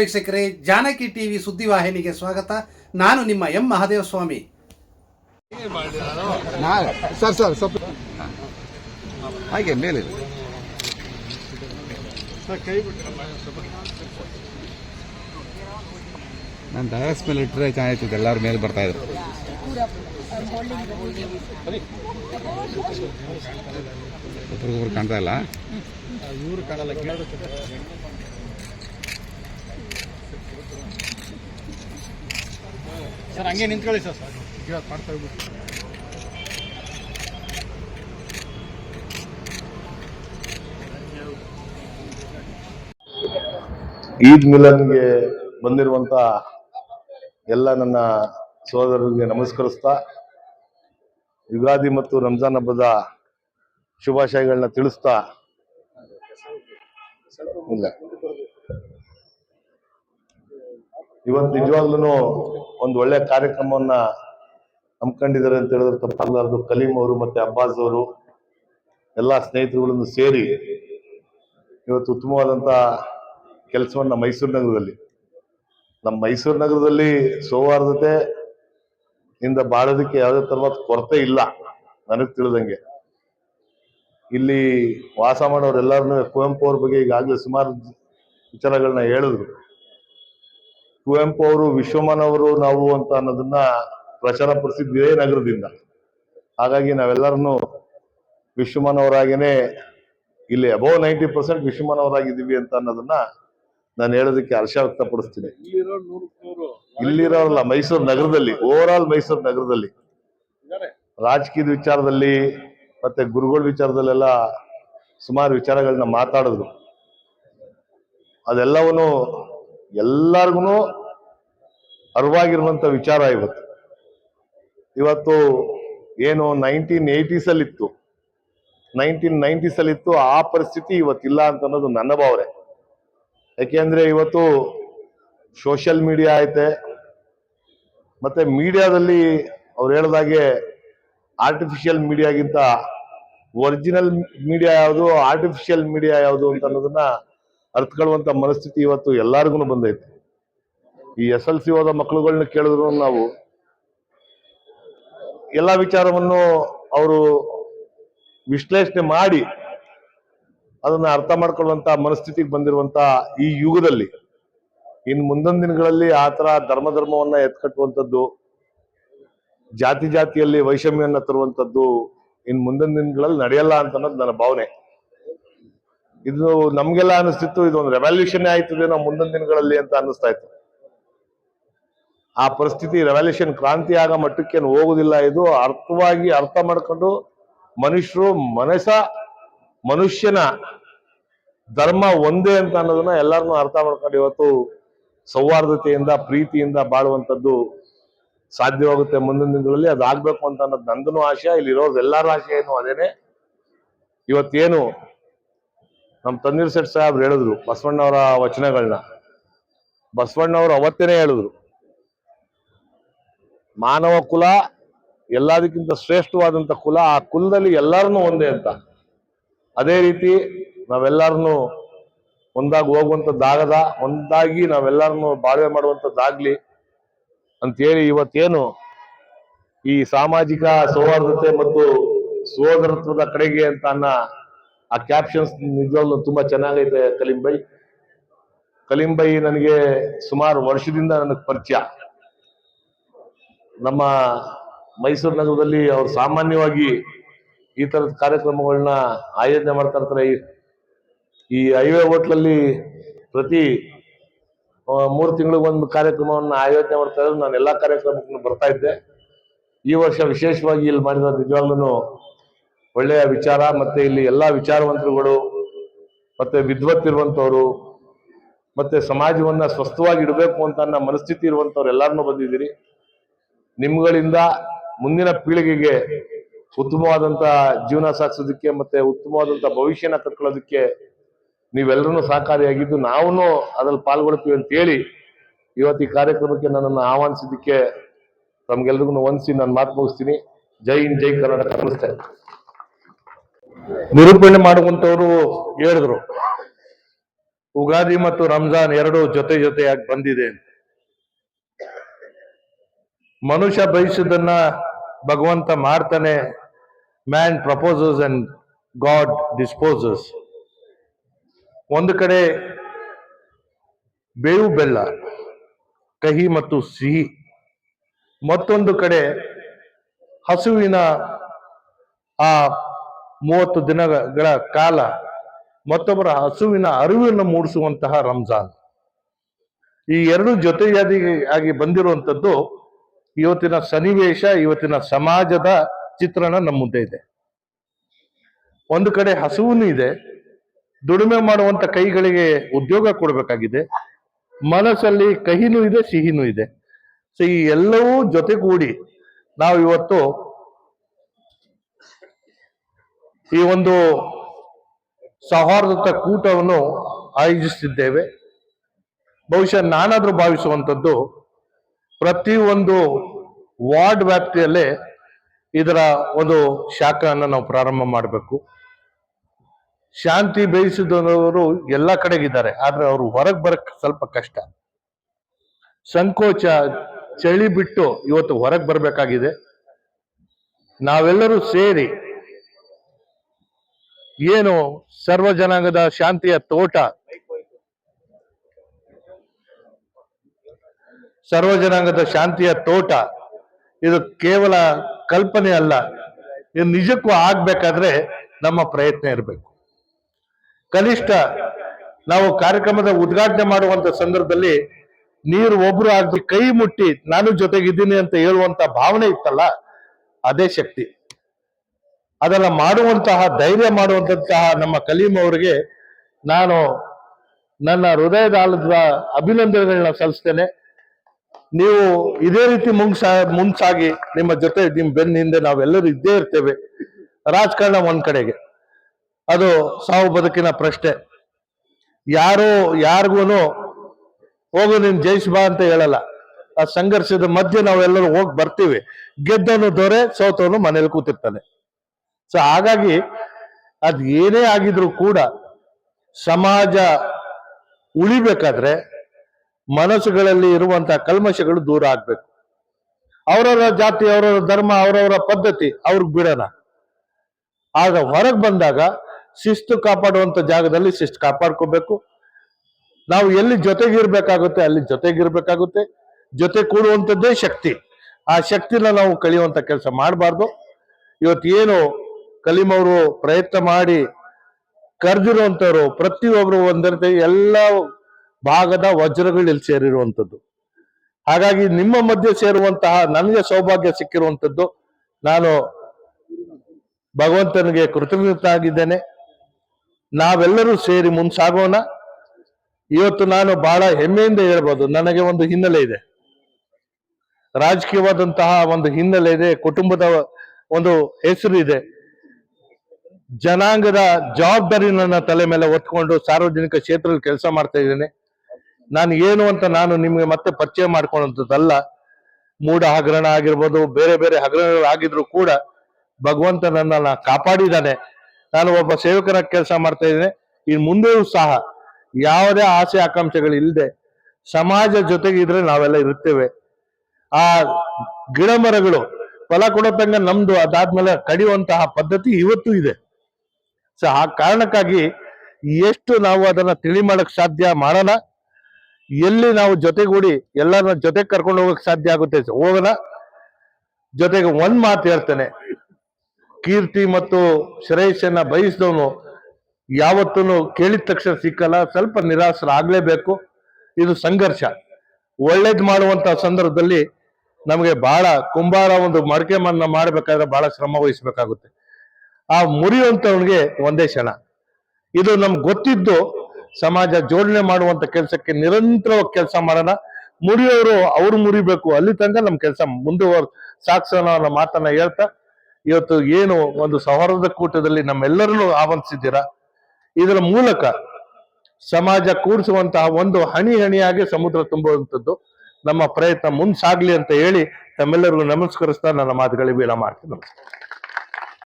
ವೀಕ್ಷಕರೇ ಜಾನಕಿ ಟಿವಿ ಸುದ್ದಿವಾಹಿನಿಗೆ ಸ್ವಾಗತ. ನಾನು ನಿಮ್ಮ ಎಂ ಮಹಾದೇವ ಸ್ವಾಮಿ ನಾ ಸರ್ ಸರ್ ಸ್ವಲ್ಪ ಹಾಗೆ ಮೇಲೆ ನಾನು ಡಯಸ್ ಮೇಲೆ ಇಟ್ಟರೆ ಚೆನ್ನಾಗಿತ್ತು ಎಲ್ಲರ ಮೇಲೆ ಬರ್ತಾ ಇದ್ರು. ಒಬ್ರಿಗೊಬ್ರು ಕಾಣ್ತಾ ಇಲ್ಲ? ಸರ್ ಹಂಗೆ ನಿಂತ್ಕೊಳ್ಳಿ ಸರ್. ಇವತ್ತು ಮಾಡ್ತಾ ಹೋಗ್ಬಿಟ್ಟು ಈದ್ ಮಿಲನ್ಗೆ ಬಂದಿರುವಂತ ಎಲ್ಲ ನನ್ನ ಸಹೋದರರಿಗೆ ನಮಸ್ಕರಿಸ್ತಾ ಯುಗಾದಿ ಮತ್ತು ರಂಜಾನ್ ಹಬ್ಬದ ಶುಭಾಶಯಗಳನ್ನ ತಿಳಿಸ್ತಾ ಇಲ್ಲ. ಇವತ್ತು ನಿಜವಾಗ್ಲೂ ಒಂದು ಒಳ್ಳೆ ಕಾರ್ಯಕ್ರಮವನ್ನ ಹಮ್ಮಿಕೊಂಡಿದ್ದಾರೆ ಅಂತ ಹೇಳಿದ್ರೆ ತಪ್ಪಾಗಲಾರದು ಕಲೀಂ ಅವರು ಮತ್ತೆ ಅಬ್ಬಾಸ್ ಅವರು, ಎಲ್ಲಾ ಸ್ನೇಹಿತರುಗಳನ್ನು ಸೇರಿ ಇವತ್ತು ಉತ್ತಮವಾದಂತ ಕೆಲಸವನ್ನ ಮೈಸೂರು ನಗರದಲ್ಲಿ. ನಮ್ಮ ಮೈಸೂರು ನಗರದಲ್ಲಿ ಸೌಹಾರ್ದತೆ ಇಂದ ಬಾಳೋದಕ್ಕೆ ಯಾವುದೇ ತರವಾದ ಕೊರತೆ ಇಲ್ಲ, ನನಗೆ ತಿಳಿದಂಗೆ. ಇಲ್ಲಿ ವಾಸ ಮಾಡೋರೆಲ್ಲರನ್ನೂ ಕುವೆಂಪು ಅವ್ರ ಬಗ್ಗೆ ಈಗಾಗಲೇ ಸುಮಾರು ವಿಚಾರಗಳನ್ನ ಹೇಳಿದ್ರು. ಕುವೆಂಪು ಅವರು ವಿಶ್ವಮಾನವರು ನಾವು ಅಂತ ಅನ್ನೋದನ್ನ ಪ್ರಚಾರ ಪಡಿಸಿದ್ವಿ ನಗರದಿಂದ. ಹಾಗಾಗಿ ನಾವೆಲ್ಲರನ್ನು ವಿಶ್ವಮಾನವರಾಗೇನೆ ಇಲ್ಲಿ ಅಬೌವ್ ನೈಂಟಿ ಪರ್ಸೆಂಟ್ ವಿಶ್ವಮಾನವರಾಗಿದ್ದೀವಿ ಅಂತ ಅನ್ನೋದನ್ನ ನಾನು ಹೇಳೋದಕ್ಕೆ ಹರ್ಷ ವ್ಯಕ್ತಪಡಿಸ್ತೀನಿ. ಇಲ್ಲಿರೋಲ್ಲ ಮೈಸೂರು ನಗರದಲ್ಲಿ ಓವರ್ ಆಲ್ ಮೈಸೂರು ನಗರದಲ್ಲಿ. ರಾಜಕೀಯದ ವಿಚಾರದಲ್ಲಿ ಮತ್ತೆ ಗುರುಗಳ ವಿಚಾರದಲ್ಲೆಲ್ಲ ಸುಮಾರು ವಿಚಾರಗಳನ್ನ ಮಾತಾಡಿದ್ರು. ಅದೆಲ್ಲವನ್ನು ಎಲ್ಲರಿಗೂ ಅರಿವಾಗಿರುವಂಥ ವಿಚಾರ ಇವತ್ತು. ಇವತ್ತು ಏನು ನೈನ್ಟೀನ್ ಏಯ್ಟೀಸಲ್ಲಿತ್ತು ನೈನ್ಟೀನ್ ಇತ್ತು ಆ ಪರಿಸ್ಥಿತಿ ಇವತ್ತಿಲ್ಲ ಅಂತ ಅನ್ನೋದು ನನ್ನ ಭಾವನೆ. ಯಾಕೆಂದ್ರೆ ಇವತ್ತು ಸೋಷಿಯಲ್ ಮೀಡಿಯಾ ಐತೆ, ಮತ್ತೆ ಮೀಡಿಯಾದಲ್ಲಿ ಅವ್ರು ಹೇಳ್ದಾಗೆ ಆರ್ಟಿಫಿಷಿಯಲ್ ಮೀಡಿಯಾಗಿಂತ ಒರಿಜಿನಲ್ ಮೀಡಿಯಾ ಯಾವುದು ಆರ್ಟಿಫಿಷಿಯಲ್ ಮೀಡಿಯಾ ಯಾವುದು ಅಂತ ಅನ್ನೋದನ್ನ ಅರ್ಥಕೊಳ್ಳುವಂತ ಮನಸ್ಥಿತಿ ಇವತ್ತು ಎಲ್ಲರಿಗೂ ಬಂದೈತೆ. ಈ ಎಸ್ ಎಲ್ ಸಿ ಓದೋ ಮಕ್ಕಳುಗಳನ್ನ ಕೇಳಿದ್ರು ನಾವು, ಎಲ್ಲ ವಿಚಾರವನ್ನು ಅವರು ವಿಶ್ಲೇಷಣೆ ಮಾಡಿ ಅದನ್ನ ಅರ್ಥ ಮಾಡ್ಕೊಳ್ಳುವಂತ ಮನಸ್ಥಿತಿಗೆ ಬಂದಿರುವಂತ ಈ ಯುಗದಲ್ಲಿ, ಇನ್ ಮುಂದಿನ ದಿನಗಳಲ್ಲಿ ಆ ತರ ಧರ್ಮ ಧರ್ಮವನ್ನ ಎತ್ಕಟ್ಟುವಂಥದ್ದು, ಜಾತಿ ಜಾತಿಯಲ್ಲಿ ವೈಷಮ್ಯವನ್ನ ತರುವಂತದ್ದು ಇನ್ ಮುಂದಿನ ದಿನಗಳಲ್ಲಿ ನಡೆಯಲ್ಲ ಅಂತ ಅನ್ನೋದು ನನ್ನ ಭಾವನೆ. ಇದು ನಮ್ಗೆಲ್ಲ ಅನಿಸ್ತಿತ್ತು ಇದೊಂದು ರೆವಲ್ಯೂಷನ್ ಆಯ್ತದೇನೋ ಮುಂದಿನ ದಿನಗಳಲ್ಲಿ ಅಂತ ಅನ್ನಿಸ್ತಾ ಇತ್ತು. ಆ ಪರಿಸ್ಥಿತಿ ರೆವಲ್ಯೂಷನ್ ಕ್ರಾಂತಿ ಆಗ ಮಟ್ಟಕ್ಕೆ ಹೋಗುದಿಲ್ಲ, ಇದು ಅರ್ಥವಾಗಿ ಅರ್ಥ ಮಾಡ್ಕೊಂಡು ಮನುಷ್ಯರು ಮನಸ ಮನುಷ್ಯನ ಧರ್ಮ ಒಂದೇ ಅಂತ ಅನ್ನೋದನ್ನ ಎಲ್ಲರನ್ನೂ ಅರ್ಥ ಮಾಡ್ಕೊಂಡು ಇವತ್ತು ಸೌಹಾರ್ದತೆಯಿಂದ, ಪ್ರೀತಿಯಿಂದ ಬಾಳುವಂಥದ್ದು ಸಾಧ್ಯವಾಗುತ್ತೆ ಮುಂದಿನ ದಿನಗಳಲ್ಲಿ. ಅದಾಗಬೇಕು ಅಂತ ಅನ್ನೋದು ನಂದನು ಆಶಯ ಇಲ್ಲಿರೋದು ಎಲ್ಲರ ಆಶಯ ಏನು ಅದೇನೆ. ಇವತ್ತೇನು ನಮ್ಮ ತನ್ನೀರ್ ಶೆಟ್ ಸಾಹೇಬ್ರು ಹೇಳಿದ್ರು ಬಸವಣ್ಣವರ ವಚನಗಳನ್ನ ಬಸವಣ್ಣವರು ಅವತ್ತೇನೆ ಹೇಳಿದ್ರು. ಮಾನವ ಕುಲ ಎಲ್ಲದಕ್ಕಿಂತ ಶ್ರೇಷ್ಠವಾದಂತ ಕುಲ ಆ ಕುಲದಲ್ಲಿ ಎಲ್ಲರನ್ನೂ ಒಂದೇ ಅಂತ. ಅದೇ ರೀತಿ ನಾವೆಲ್ಲರನ್ನು ಒಂದಾಗಿ ಹೋಗುವಂಥದ್ದಾಗದ ಒಂದಾಗಿ ನಾವೆಲ್ಲರನ್ನು ಬಾಳ್ವೆ ಮಾಡುವಂಥದ್ದಾಗ್ಲಿ ಅಂತೇಳಿ ಇವತ್ತೇನು ಈ ಸಾಮಾಜಿಕ ಸೌಹಾರ್ದತೆ ಮತ್ತು ಸೋದರತ್ವದ ಕಡೆಗೆ ಅಂತ ಅನ್ನ ಆ ಕ್ಯಾಪ್ಷನ್ಸ್ ನಿಜವಾಗ್ಲೂ ತುಂಬಾ ಚೆನ್ನಾಗೈತೆ ಕಲೀಂ ಬೈ. ಕಲೀಂ ಬೈ ನನಗೆ ಸುಮಾರು ವರ್ಷದಿಂದ ನನಗೆ ಪರಿಚಯ. ನಮ್ಮ ಮೈಸೂರು ನಗರದಲ್ಲಿ ಅವರು ಸಾಮಾನ್ಯವಾಗಿ ಈ ತರದ ಕಾರ್ಯಕ್ರಮಗಳನ್ನ ಆಯೋಜನೆ ಮಾಡ್ತಾ ಇರ್ತಾರೆ. ಈ- ಹೈವೇ ಹೋಟ್ಲಲ್ಲಿ ಪ್ರತಿ ಮೂರು ತಿಂಗಳಿಗೊಂದು ಕಾರ್ಯಕ್ರಮವನ್ನು ಆಯೋಜನೆ ಮಾಡ್ತಾ ಇದ್ರು ನಾನು ಎಲ್ಲಾ ಕಾರ್ಯಕ್ರಮಕ್ಕೂ ಬರ್ತಾ ಇದ್ದೆ. ಈ ವರ್ಷ ವಿಶೇಷವಾಗಿ ಇಲ್ಲಿ ಮಾಡಿದ ನಿಜವಾಗ್ಲೂ ಒಳ್ಳೆಯ ವಿಚಾರ ಮತ್ತೆ ಇಲ್ಲಿ ಎಲ್ಲ ವಿಚಾರವಂತರುಗಳು ಮತ್ತೆ ವಿದ್ವತ್ ಇರುವಂತವ್ರು ಮತ್ತೆ ಸಮಾಜವನ್ನ ಸ್ವಸ್ಥವಾಗಿ ಇಡಬೇಕು ಅಂತ ಅನ್ನ ಮನಸ್ಥಿತಿ ಇರುವಂತವ್ರು ಎಲ್ಲಾರನ್ನೂ ಬಂದಿದ್ದೀರಿ. ನಿಮ್ಗಳಿಂದ ಮುಂದಿನ ಪೀಳಿಗೆಗೆ ಉತ್ತಮವಾದಂತ ಜೀವನ ಸಾಗಿಸೋದಕ್ಕೆ ಮತ್ತೆ ಉತ್ತಮವಾದಂತ ಭವಿಷ್ಯನ ಕಟ್ಕೊಳ್ಳೋದಕ್ಕೆ ನೀವೆಲ್ಲರೂ ಸಹಕಾರಿಯಾಗಿದ್ದು ನಾವು ಅದ್ರಲ್ಲಿ ಪಾಲ್ಗೊಳ್ತೀವಿ ಅಂತ ಹೇಳಿ ಇವತ್ತು ಈ ಕಾರ್ಯಕ್ರಮಕ್ಕೆ ನನ್ನನ್ನು ಆಹ್ವಾನಿಸಿದ್ದಕ್ಕೆ ತಮ್ಗೆಲ್ರಿಗೂ ವಂದಿಸಿ ನಾನು ಮಾತು ಮುಗಿಸ್ತೀನಿ. ಜೈ ಇನ್ ಜೈ ಕರ್ನಾಟಕ. ನಮಸ್ತೆ. ನಿರೂಪಣೆ ಮಾಡುವಂತವರು ಹೇಳಿದ್ರು. ಉಗಾದಿ ಮತ್ತು ರಂಜಾನ್ ಎರಡು ಜೊತೆ ಜೊತೆಯಾಗಿ ಬಂದಿದೆ ಮನುಷ್ಯ ಬಯಸಿದ್ದನ್ನ ಭಗವಂತ ಮಾಡ್ತಾನೆ. Man proposes and God disposes ಒಂದು ಕಡೆ ಬೇವು ಬೆಲ್ಲ, ಕಹಿ ಮತ್ತು ಸಿಹಿ. ಮತ್ತೊಂದು ಕಡೆ ಹಸುವಿನ ಆ ಮೂವತ್ತು ದಿನಗಳ ಕಾಲ ಮತ್ತೊಬ್ಬರ ಹಸುವಿನ ಅರಿವನ್ನು ಮೂಡಿಸುವಂತಹ ರಂಜಾನ್. ಈ ಎರಡು ಜೊತೆಯಾಗಿ ಆಗಿ ಬಂದಿರುವಂಥದ್ದು ಇವತ್ತಿನ ಸನ್ನಿವೇಶ, ಇವತ್ತಿನ ಸಮಾಜದ ಚಿತ್ರಣ ನಮ್ಮ ಮುಂದೆ ಇದೆ. ಒಂದು ಕಡೆ ಹಸುವೂ ಇದೆ, ದುಡಿಮೆ ಮಾಡುವಂತ ಕೈಗಳಿಗೆ ಉದ್ಯೋಗ ಕೊಡಬೇಕಾಗಿದೆ, ಮನಸ್ಸಲ್ಲಿ ಕಹಿನೂ ಇದೆ, ಸಿಹಿನೂ ಇದೆ. ಸೊ ಈ ಎಲ್ಲವೂ ಜೊತೆಗೂಡಿ ನಾವು ಇವತ್ತು ಈ ಒಂದು ಸೌಹಾರ್ದತ ಕೂಟವನ್ನು ಆಯೋಜಿಸುತ್ತಿದ್ದೇವೆ. ಬಹುಶಃ ನಾನಾದರೂ ಭಾವಿಸುವಂಥದ್ದು ಪ್ರತಿ ಒಂದು ವಾರ್ಡ್ ವ್ಯಾಪ್ತಿಯಲ್ಲೇ ಇದರ ಒಂದು ಶಾಖೆಯನ್ನು ನಾವು ಪ್ರಾರಂಭ ಮಾಡಬೇಕು. ಶಾಂತಿ ಬೇಯಿಸಿದವರು ಎಲ್ಲ ಕಡೆಗಿದ್ದಾರೆ, ಆದರೆ ಅವರು ಹೊರಗೆ ಬರಕ್ ಸ್ವಲ್ಪ ಕಷ್ಟ. ಸಂಕೋಚ, ಚಳಿ ಬಿಟ್ಟು ಇವತ್ತು ಹೊರಗೆ ಬರಬೇಕಾಗಿದೆ. ನಾವೆಲ್ಲರೂ ಸೇರಿ ಏನು ಸರ್ವ ಜನಾಂಗದ ಶಾಂತಿಯ ತೋಟ? ಸರ್ವ ಜನಾಂಗದ ಶಾಂತಿಯ ತೋಟ. ಇದು ಕೇವಲ ಕಲ್ಪನೆ ಅಲ್ಲ, ಇದು ನಿಜಕ್ಕೂ ಆಗ್ಬೇಕಾದ್ರೆ ನಮ್ಮ ಪ್ರಯತ್ನ ಇರಬೇಕು. ಕನಿಷ್ಠ ನಾವು ಕಾರ್ಯಕ್ರಮದ ಉದ್ಘಾಟನೆ ಮಾಡುವಂತ ಸಂದರ್ಭದಲ್ಲಿ ನೀರು ಒಬ್ರು ಆಗಿ ಕೈ ಮುಟ್ಟಿ ನಾನು ಜೊತೆಗಿದ್ದೀನಿ ಅಂತ ಹೇಳುವಂತ ಭಾವನೆ ಇತ್ತಲ್ಲ, ಅದೇ ಶಕ್ತಿ. ಅದನ್ನ ಮಾಡುವಂತಹ ಧೈರ್ಯ ಮಾಡುವಂತಹ ನಮ್ಮ ಕಲೀಂ ಅವರಿಗೆ ನಾನು ನನ್ನ ಹೃದಯದ ಅಭಿನಂದನೆಗಳನ್ನ ಸಲ್ಲಿಸ್ತೇನೆ. ನೀವು ಇದೇ ರೀತಿ ಮುಂಗ್ಸ ಮುಂಚಾಗಿ ನಿಮ್ಮ ಜೊತೆ ನಿಮ್ಮ ಬೆನ್ನ ಹಿಂದೆ ನಾವೆಲ್ಲರೂ ಇದ್ದೇ ಇರ್ತೇವೆ. ರಾಜಕಾರಣ ಒಂದ್ ಕಡೆಗೆ. ಅದು ಸಾವು ಬದುಕಿನ ಪ್ರಶ್ನೆ. ಯಾರು ಯಾರಿಗೂ ಹೋಗು ನೀನ್ ಜೈಸ್ ಬಾ ಅಂತ ಹೇಳಲ್ಲ. ಆ ಸಂಘರ್ಷದ ಮಧ್ಯೆ ನಾವೆಲ್ಲರೂ ಹೋಗಿ ಬರ್ತೀವಿ. ಗೆದ್ದನು ದೊರೆ ಸೋತವನು ಮನೇಲಿ ಕೂತಿರ್ತಾನೆ. ಸೊ ಹಾಗಾಗಿ ಅದ್ ಏನೇ ಆಗಿದ್ರು ಕೂಡ ಸಮಾಜ ಉಳಿಬೇಕಾದ್ರೆ ಮನಸ್ಸುಗಳಲ್ಲಿ ಇರುವಂತಹ ಕಲ್ಮಶಗಳು ದೂರ ಆಗ್ಬೇಕು. ಅವರವರ ಜಾತಿ, ಅವರವರ ಧರ್ಮ, ಅವರವರ ಪದ್ಧತಿ ಅವ್ರಿಗೆ ಬಿಡೋಣ. ಆಗ ಹೊರಗೆ ಬಂದಾಗ ಶಿಸ್ತು ಕಾಪಾಡುವಂತ ಜಾಗದಲ್ಲಿ ಶಿಸ್ತು ಕಾಪಾಡ್ಕೋಬೇಕು. ನಾವು ಎಲ್ಲಿ ಜೊತೆಗಿರ್ಬೇಕಾಗುತ್ತೆ ಅಲ್ಲಿ ಜೊತೆಗಿರ್ಬೇಕಾಗುತ್ತೆ. ಜೊತೆ ಕೂಡುವಂಥದ್ದೇ ಶಕ್ತಿ. ಆ ಶಕ್ತಿನ ನಾವು ಕಳಿಯುವಂತ ಕೆಲಸ ಮಾಡಬಾರ್ದು. ಇವತ್ತೇನು ಕಲೀಂ ಅವರು ಪ್ರಯತ್ನ ಮಾಡಿ ಕರೆದಿರುವಂತವ್ರು ಪ್ರತಿಯೊಬ್ಬರು ಒಂದರಂತೆ ಎಲ್ಲ ಭಾಗದ ವಜ್ರಗಳು ಇಲ್ಲಿ ಸೇರಿರುವಂತದ್ದು. ಹಾಗಾಗಿ ನಿಮ್ಮ ಮಧ್ಯೆ ಸೇರುವಂತಹ ನನಗೆ ಸೌಭಾಗ್ಯ ಸಿಕ್ಕಿರುವಂತದ್ದು. ನಾನು ಭಗವಂತನಿಗೆ ಕೃತಜ್ಞತಾಗಿದ್ದೇನೆ ನಾವೆಲ್ಲರೂ ಸೇರಿ ಮುಂದಾಗೋಣ ಇವತ್ತು ನಾನು ಬಹಳ ಹೆಮ್ಮೆಯಿಂದ ಹೇಳ್ಬೋದು, ನನಗೆ ಒಂದು ಹಿನ್ನೆಲೆ ಇದೆ. ರಾಜಕೀಯವಾದಂತಹ ಒಂದು ಹಿನ್ನೆಲೆ ಇದೆ, ಕುಟುಂಬದ ಒಂದು ಹೆಸರು ಇದೆ. ಜನಾಂಗದ ಜವಾಬ್ದಾರಿ ನನ್ನ ತಲೆ ಮೇಲೆ ಹೊತ್ಕೊಂಡು ಸಾರ್ವಜನಿಕ ಕ್ಷೇತ್ರದಲ್ಲಿ ಕೆಲಸ ಮಾಡ್ತಾ ಇದ್ದೇನೆ. ನಾನು ಏನು ಅಂತ ನಾನು ನಿಮಗೆ ಮತ್ತೆ ಪರಿಚಯ ಮಾಡ್ಕೊಳ್ಳೋಂಥದ್ದಲ್ಲ ಮೂಢ ಹಗರಣ ಆಗಿರ್ಬೋದು, ಬೇರೆ ಬೇರೆ ಹಗರಣಗಳು ಆಗಿದ್ರು ಕೂಡ ಭಗವಂತ ನನ್ನನ್ನ ಕಾಪಾಡಿದ್ದಾನೆ. ನಾನು ಒಬ್ಬ ಸೇವಕರ ಕೆಲಸ ಮಾಡ್ತಾ ಇದ್ದೇನೆ. ಇನ್ ಮುಂದೆಯೂ ಸಹ ಯಾವುದೇ ಆಸೆ ಆಕಾಂಕ್ಷೆಗಳು ಇಲ್ಲದೆ ಸಮಾಜ ಜೊತೆಗೆ ಇದ್ರೆ ನಾವೆಲ್ಲ ಇರುತ್ತೇವೆ. ಆ ಗಿಡ ಮರಗಳು ಫಲ ಕೊಡತಂಗ ನಮ್ದು ಅದಾದ್ಮೇಲೆ ಕಡಿಯುವಂತಹ ಪದ್ಧತಿ ಇವತ್ತು ಇದೆ. ಸೊ ಆ ಕಾರಣಕ್ಕಾಗಿ ಎಷ್ಟು ನಾವು ಅದನ್ನ ತಿಳಿ ಮಾಡಕ್ ಸಾಧ್ಯ ಮಾಡೋಣ ಎಲ್ಲಿ ನಾವು ಜೊತೆಗೂಡಿ ಎಲ್ಲರನ್ನ ಜೊತೆ ಕರ್ಕೊಂಡು ಹೋಗಕ್ ಸಾಧ್ಯ ಆಗುತ್ತೆ ಹೋಗೋಣ ಜೊತೆಗೆ ಒಂದ್ ಮಾತು ಹೇಳ್ತೇನೆ. ಕೀರ್ತಿ ಮತ್ತು ಶ್ರೇಯಸ್ಸನ್ನ ಬಯಸಿದವನು ಯಾವತ್ತೂ ಕೇಳಿದ ತಕ್ಷಣ ಸಿಕ್ಕಲ್ಲ. ಸ್ವಲ್ಪ ನಿರಾಸರಾಗಲೇಬೇಕು ಇದು ಸಂಘರ್ಷ. ಒಳ್ಳೇದ್ ಮಾಡುವಂತ ಸಂದರ್ಭದಲ್ಲಿ ನಮಗೆ ಬಹಳ ಕುಂಬಾರ ಒಂದು ಮಡಕೆ ಮನ್ನ ಮಾಡ್ಬೇಕಾದ್ರೆ ಬಹಳ ಶ್ರಮ ವಹಿಸ್ಬೇಕಾಗುತ್ತೆ. ಆ ಮುರಿಯುವಂತವನಿಗೆ ಒಂದೇ ಕ್ಷಣ. ಇದು ನಮ್ಗೆ ಗೊತ್ತಿದ್ದು ಸಮಾಜ ಜೋಡಣೆ ಮಾಡುವಂತ ಕೆಲಸಕ್ಕೆ ನಿರಂತರವಾಗಿ ಕೆಲಸ ಮಾಡೋಣ. ಮುರಿಯೋರು ಅವ್ರು ಮುರಿಬೇಕು, ಅಲ್ಲಿ ತನಕ ನಮ್ಮ ಕೆಲಸ ಮುಂದುವರ್, ಸಾಕ್ಸೋಣ ಅನ್ನೋ ಮಾತನ್ನ ಹೇಳ್ತಾ, ಇವತ್ತು ಏನು ಒಂದು ಸೌಹಾರ್ದ ಕೂಟದಲ್ಲಿ ನಮ್ಮೆಲ್ಲರನ್ನು ಆಹ್ವಾನಿಸಿದ್ದೀರಾ? ಇದರ ಮೂಲಕ ಸಮಾಜ ಕೂಡಿಸುವಂತಹ ಒಂದು ಹಣಿ ಹಣಿಯಾಗಿ ಸಮುದ್ರ ತುಂಬುವಂಥದ್ದು ನಮ್ಮ ಪ್ರಯತ್ನ ಮುಂದೆ ಸಾಗ್ಲಿ ಅಂತ ಹೇಳಿ ತಮ್ಮೆಲ್ಲರಿಗೂ ನಮಸ್ಕರಿಸ್ತಾ ನನ್ನ ಮಾತುಗಳಿಗೆ ವಿರಾಮ ಮಾಡ್ತೀನಿ